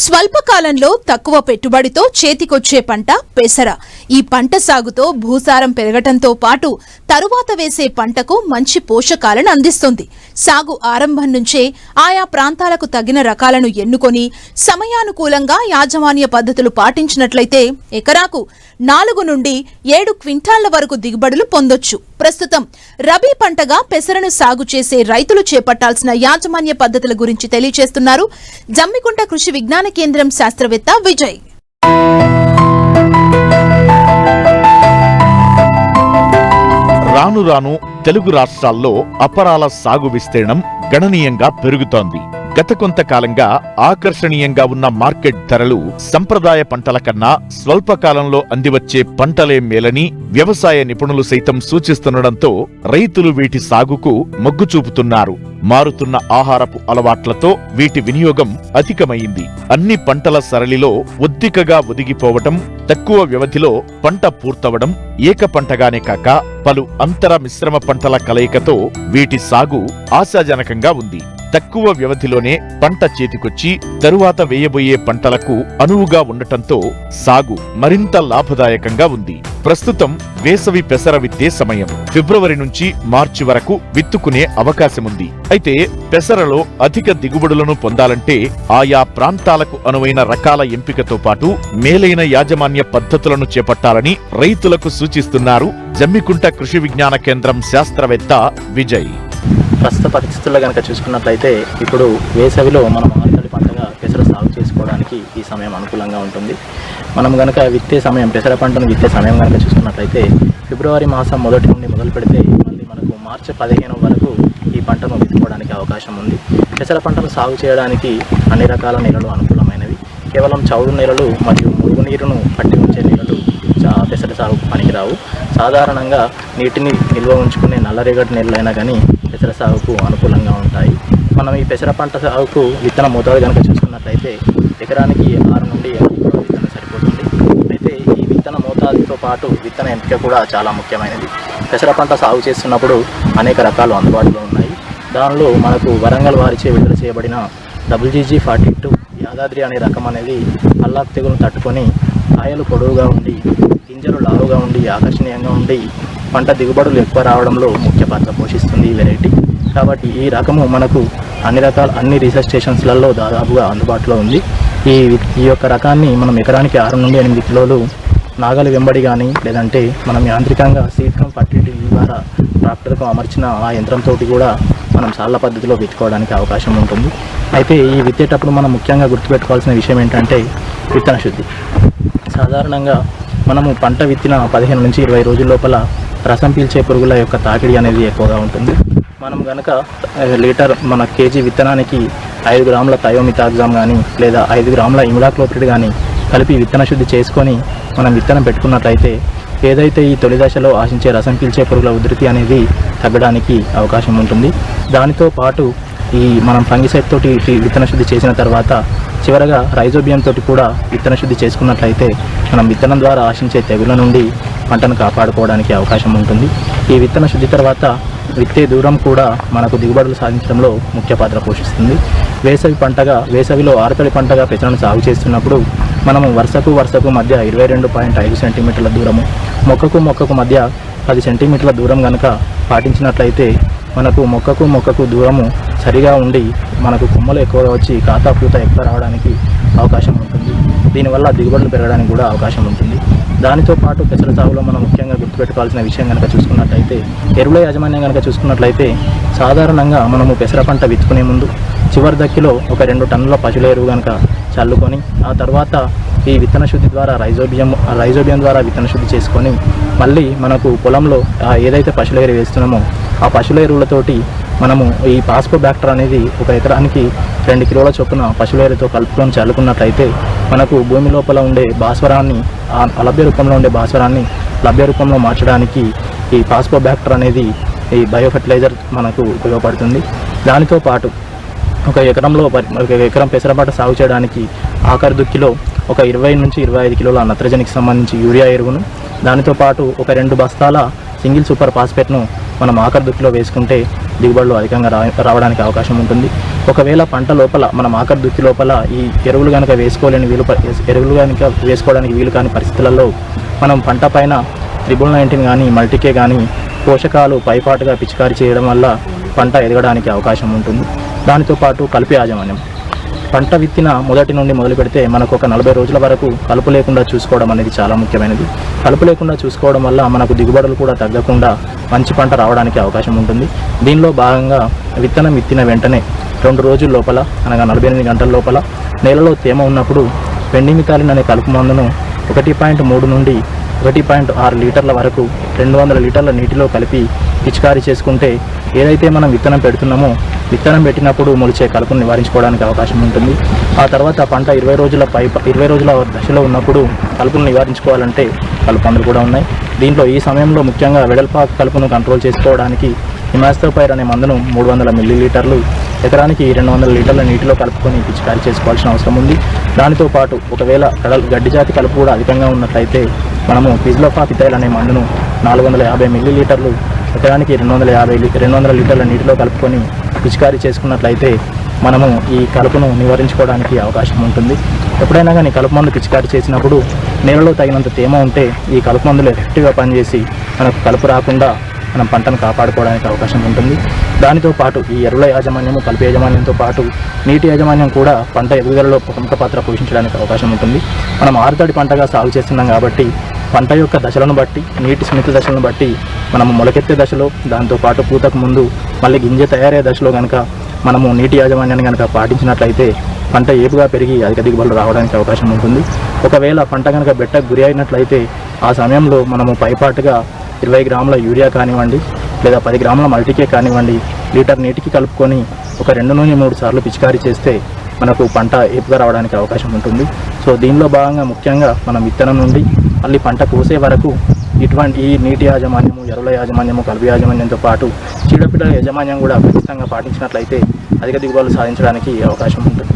స్వల్పకాలంలో తక్కువ పెట్టుబడితో చేతికొచ్చే పంట పెసర. ఈ పంట సాగుతో భూసారం పెరగటంతో పాటు తరువాత వేసే పంటకు మంచి పోషకాలను అందిస్తుంది. సాగు ఆరంభం నుంచే ఆయా ప్రాంతాలకు తగిన రకాలను ఎన్నుకొని సమయానుకూలంగా యాజమాన్య పద్ధతులు పాటించినట్లయితే ఎకరాకు నాలుగు నుండి ఏడు క్వింటాళ్ళ వరకు దిగుబడులు పొందొచ్చు. ప్రస్తుతం రబీ పంటగా పెసరను సాగు చేసే రైతులు చేపట్టాల్సిన యాజమాన్య పద్ధతుల గురించి తెలియజేస్తున్నారు. జమ్మికుంట కృషి విజ్ఞాన కేంద్రం శాస్త్రవేత్త విజయ్. రాను రాను తెలుగు రాష్ట్రాల్లో అపరాల సాగు విస్తీర్ణం గణనీయంగా పెరుగుతోంది. గత కొంతకాలంగా ఆకర్షణీయంగా ఉన్న మార్కెట్ ధరలు సంప్రదాయ పంటల కన్నా స్వల్పకాలంలో అందివచ్చే పంటలే మేలని వ్యవసాయ నిపుణులు సైతం సూచిస్తుండటంతో రైతులు వీటి సాగుకు మొగ్గు చూపుతున్నారు. మారుతున్న ఆహారపు అలవాట్లతో వీటి వినియోగం అధికమైంది. అన్ని పంటల సరళిలో ఒద్దికగా ఒదిగిపోవటం తక్కువ వ్యవధిలో పంట పూర్తవడం ఏక పంటగానే కాక పలు అంతర మిశ్రమ పంటల కలయికతో వీటి సాగు ఆశాజనకంగా ఉంది. తక్కువ వ్యవధిలోనే పంట చేతికొచ్చి తరువాత వేయబోయే పంటలకు అనువుగా ఉండటంతో సాగు మరింత లాభదాయకంగా ఉంది. ప్రస్తుతం వేసవి పెసర విత్తే సమయం. ఫిబ్రవరి నుంచి మార్చి వరకు విత్తుకునే అవకాశముంది. అయితే పెసరలో అధిక దిగుబడులను పొందాలంటే ఆయా ప్రాంతాలకు అనువైన రకాల ఎంపికతో పాటు మేలైన యాజమాన్య పద్ధతులను చేపట్టాలని రైతులకు సూచిస్తున్నారు జమ్మికుంట కృషి విజ్ఞాన కేంద్రం శాస్త్రవేత్త విజయ్. ప్రస్తుత పరిస్థితుల్లో కనుక చూసుకున్నట్లయితే ఇప్పుడు వేసవిలో మనం ఆరుతడి పంటగా పెసర సాగు చేసుకోవడానికి ఈ సమయం అనుకూలంగా ఉంటుంది. మనం కనుక విత్తే సమయం పెసర పంటను విత్తే సమయం కనుక చూసుకున్నట్లయితే ఫిబ్రవరి మాసం మొదటి నుండి మొదలు పెడితే మళ్ళీ మనకు మార్చి పదిహేను వరకు ఈ పంటను విత్తుకోవడానికి అవకాశం ఉంది. పెసర పంటను సాగు చేయడానికి అన్ని రకాల నేలలు అనుకూలమైనవి. కేవలం చౌడు నేలలు మరియు మురుగునీరును పట్టి ఉంచే నేలలు పెసర సాగుకు పనికిరావు. సాధారణంగా నీటిని నిల్వ ఉంచుకునే నల్లరేగడి నేలలైనా కానీ పెసర సాగుకు అనుకూలంగా ఉంటాయి. మనం ఈ పెసర పంట సాగుకు విత్తన మోతాదు కనుక చూసుకున్నట్లయితే ఎకరానికి ఆరు నుండి ఎనిమిది విత్తనం సరిపోతుంది. అయితే ఈ విత్తన మోతాదుతో పాటు విత్తన ఎంపిక కూడా చాలా ముఖ్యమైనది. పెసర పంట సాగు చేస్తున్నప్పుడు అనేక రకాలు అందుబాటులో ఉన్నాయి. దానిలో మనకు వరంగల్ వారిచే విడుదల చేయబడిన డబ్ల్యూజీజీ ఫార్టీ టూ యాదాద్రి అనే రకం అనేది అల్లాక్ తెగులను తట్టుకొని కాయలు పొడవుగా ఉండి గింజలు లావుగా ఉండి ఆకర్షణీయంగా ఉండి పంట దిగుబడులు ఎక్కువ రావడంలో ముఖ్య పాత్ర పోషిస్తుంది ఈ వెరైటీ కాబట్టి ఈ రకము మనకు అన్ని రకాల అన్ని రీసెర్చ్ స్టేషన్స్లలో దాదాపుగా అందుబాటులో ఉంది. ఈ ఈ యొక్క రకాన్ని మనం ఎకరానికి ఆరు నుండి ఎనిమిది కిలోలు నాగలి వెంబడి కానీ లేదంటే మనం యాంత్రికంగా సీట్కం కమ్ ద్వారా ట్రాక్టర్కు అమర్చిన ఆ యంత్రంతో కూడా మనం చాలా పద్ధతిలో విత్తుకోవడానికి అవకాశం ఉంటుంది. అయితే ఈ విత్తేటప్పుడు మనం ముఖ్యంగా గుర్తుపెట్టుకోవాల్సిన విషయం ఏంటంటే విత్తన శుద్ధి. సాధారణంగా మనము పంట విత్తిన పదిహేను నుంచి ఇరవై రోజుల లోపల రసం పీల్చే పురుగుల యొక్క తాకిడి అనేది ఎక్కువగా ఉంటుంది. మనం కనుక లీటర్ మన కేజీ విత్తనానికి ఐదు గ్రాముల థయోమితాగ్జామ్ కానీ లేదా ఐదు గ్రాముల ఇమిడాక్లోపిడ్ కానీ కలిపి విత్తన శుద్ధి చేసుకొని మనం విత్తనం పెట్టుకున్నట్లయితే ఏదైతే ఈ తొలి దశలో ఆశించే రసం పీల్చే పురుగుల ఉధృతి అనేది తగ్గడానికి అవకాశం ఉంటుంది. దానితో పాటు ఈ మనం ఫంగిసైడ్ తోటి విత్తన శుద్ధి చేసిన తర్వాత చివరగా రైజోబియం తోటి కూడా విత్తన శుద్ధి చేసుకున్నట్లయితే మనం విత్తనం ద్వారా ఆశించే తెగుల నుండి పంటను కాపాడుకోవడానికి అవకాశం ఉంటుంది. ఈ విత్తన శుద్ధి తర్వాత విత్తే దూరం కూడా మనకు దిగుబడులు సాధించడంలో ముఖ్య పాత్ర పోషిస్తుంది. వేసవి పంటగా వేసవిలో ఆరతడి పంటగా పెసరను సాగు చేస్తున్నప్పుడు మనము వరుసకు వరుసకు మధ్య ఇరవై రెండు పాయింట్ ఐదు సెంటీమీటర్ల దూరము మొక్కకు మొక్కకు మధ్య పది సెంటీమీటర్ల దూరం కనుక పాటించినట్లయితే మనకు మొక్కకు మొక్కకు దూరము సరిగా ఉండి మనకు కొమ్మలు ఎక్కువగా వచ్చి ఖాతా పూత ఎక్కువ రావడానికి అవకాశం ఉంటుంది. దీనివల్ల దిగుబడులు పెరగడానికి కూడా అవకాశం ఉంటుంది. దానితో పాటు పెసర సాగులో మనం ముఖ్యంగా గుర్తుపెట్టుకోవాల్సిన విషయం కనుక చూసుకున్నట్లయితే ఎరువుల యాజమాన్యం కనుక చూసుకున్నట్లయితే సాధారణంగా మనము పెసర పంట విత్తుకునే ముందు చివరి దక్కిలో ఒక రెండు టన్నుల పశువుల ఎరువు కనుక చల్లుకొని ఆ తర్వాత ఈ విత్తన శుద్ధి ద్వారా రైజోబియం రైజోబియం ద్వారా విత్తన శుద్ధి చేసుకొని మళ్ళీ మనకు పొలంలో ఏదైతే పశువుల ఎరువు వేస్తున్నామో ఆ పశువుల ఎరువులతోటి మనము ఈ పాస్పో బ్యాక్టర్ అనేది ఒక ఎకరానికి రెండు కిలోల చొప్పున పశువుల ఎరువుతో కలుపుకొని చల్లుకున్నట్లయితే మనకు భూమి లోపల ఉండే భాస్వరాన్ని అలభ్య రూపంలో ఉండే భాస్వరాన్ని లభ్య రూపంలో మార్చడానికి ఈ పాస్పో బ్యాక్టర్ అనేది ఈ బయో ఫెర్టిలైజర్ మనకు ఉపయోగపడుతుంది. దానితో పాటు ఒక ఎకరంలో ఒక ఎకరం పెసరపాట సాగు చేయడానికి ఆఖరి దుక్కిలో ఒక ఇరవై నుంచి ఇరవై ఐదు కిలోల నత్రజనికి సంబంధించి యూరియా ఎరువును దానితో పాటు ఒక రెండు బస్తాల సింగిల్ సూపర్ ఫాస్ఫేట్ను మనం ఆఖరి దుక్కిలో వేసుకుంటే దిగుబడులు అధికంగా రా రావడానికి అవకాశం ఉంటుంది. ఒకవేళ పంట లోపల మనం ఆఖరి దుక్కి లోపల ఈ ఎరువులు కనుక వేసుకోలేని వీలు ఎరువులు కనుక వేసుకోవడానికి వీలు కాని పరిస్థితులలో మనం పంట పైన త్రిబుల్ నైన్టీన్ కానీ మల్టీకే కానీ పోషకాలు పైపాటుగా పిచికారీ చేయడం వల్ల పంట ఎదగడానికి అవకాశం ఉంటుంది. దానితో పాటు కలుపు యాజమాన్యం. పంట విత్తిన మొదటి నుండి మొదలు పెడితే మనకు ఒక నలభై రోజుల వరకు కలుపు లేకుండా చూసుకోవడం అనేది చాలా ముఖ్యమైనది. కలుపు లేకుండా చూసుకోవడం వల్ల మనకు దిగుబడులు కూడా తగ్గకుండా మంచి పంట రావడానికి అవకాశం ఉంటుంది. దీనిలో భాగంగా విత్తనం విత్తిన వెంటనే రెండు రోజుల లోపల అనగా నలభై ఎనిమిది గంటల లోపల నేలలో తేమ ఉన్నప్పుడు పెండిమితాలిన్ అనే కలుపు మందును ఒకటి పాయింట్ మూడు నుండి ఒకటి పాయింట్ ఆరు లీటర్ల వరకు రెండు వందల లీటర్ల నీటిలో కలిపి పిచికారీ చేసుకుంటే ఏదైతే మనం విత్తనం పెడుతున్నామో విత్తనం పెట్టినప్పుడు మొలిచే కలుపును నివారించుకోవడానికి అవకాశం ఉంటుంది. ఆ తర్వాత పంట ఇరవై రోజుల పై ఇరవై రోజుల దశలో ఉన్నప్పుడు కలుపును నివారించుకోవాలంటే కలుపు మందులు కూడా ఉన్నాయి. దీంట్లో ఈ సమయంలో ముఖ్యంగా వెడల్పా కలుపును కంట్రోల్ చేసుకోవడానికి హిమాస్తోపైర్ అనే మందును మూడు వందల మిల్లీలీటర్లు ఎకరానికి రెండు వందల లీటర్ల నీటిలో కలుపుకొని పిచికారీ చేసుకోవాల్సిన అవసరం ఉంది. దానితో పాటు ఒకవేళ కడల్ గడ్డి జాతి కలుపు కూడా అధికంగా ఉన్నట్లయితే మనము పిజ్లోఫా పితైల్ అనే మందును నాలుగు వందల యాభై మిల్లీలీటర్లు ఎకరానికి రెండు వందల యాభై రెండు వందల లీటర్ల నీటిలో కలుపుకొని పిచికారీ చేసుకున్నట్లయితే మనము ఈ కలుపును నివారించుకోవడానికి అవకాశం ఉంటుంది. ఎప్పుడైనా కానీ కలుపు మందు పిచికారీ చేసినప్పుడు నేలలో తగినంత తేమ ఉంటే ఈ కలుపు మందులు ఎఫెక్టివ్గా పనిచేసి మనకు కలుపు రాకుండా మనం పంటను కాపాడుకోవడానికి అవకాశం ఉంటుంది. దానితో పాటు ఈ ఎరువుల యాజమాన్యము కలుపు యాజమాన్యంతో పాటు నీటి యాజమాన్యం కూడా పంట ఎదుగుదలలో ప్రముఖ పాత్ర పోషించడానికి అవకాశం ఉంటుంది. మనం ఆరుతడి పంటగా సాగు చేస్తున్నాం కాబట్టి పంట యొక్క దశలను బట్టి నీటి స్మిత దశలను బట్టి మనము మొలకెత్తే దశలో దాంతోపాటు పూతకు ముందు మళ్ళీ గింజ తయారయ్యే దశలో కనుక మనము నీటి యాజమాన్యాన్ని కనుక పాటించినట్లయితే పంట ఏపుగా పెరిగి అధిక దిగుబడులు రావడానికి అవకాశం ఉంటుంది. ఒకవేళ పంట కనుక బెట్టకు గురి అయినట్లయితే ఆ సమయంలో మనము పైపాటుగా ఇరవై గ్రాముల యూరియా కానివ్వండి లేదా పది గ్రాముల మల్టీకే కానివ్వండి లీటర్ నీటికి కలుపుకొని ఒక రెండు నుండి మూడు సార్లు పిచికారీ చేస్తే మనకు పంట ఏపుగా రావడానికి అవకాశం ఉంటుంది. సో దీనిలో భాగంగా ముఖ్యంగా మనం విత్తనం నుండి మళ్ళీ పంట కోసే వరకు ఇటువంటి ఈ నీటి యాజమాన్యము ఎరువుల యాజమాన్యము కలుపు యాజమాన్యంతో పాటు చీడపిల్లల యాజమాన్యం కూడా ఖచ్చితంగా పాటించినట్లయితే అధిక దిగుబడులు సాధించడానికి అవకాశం ఉంటుంది.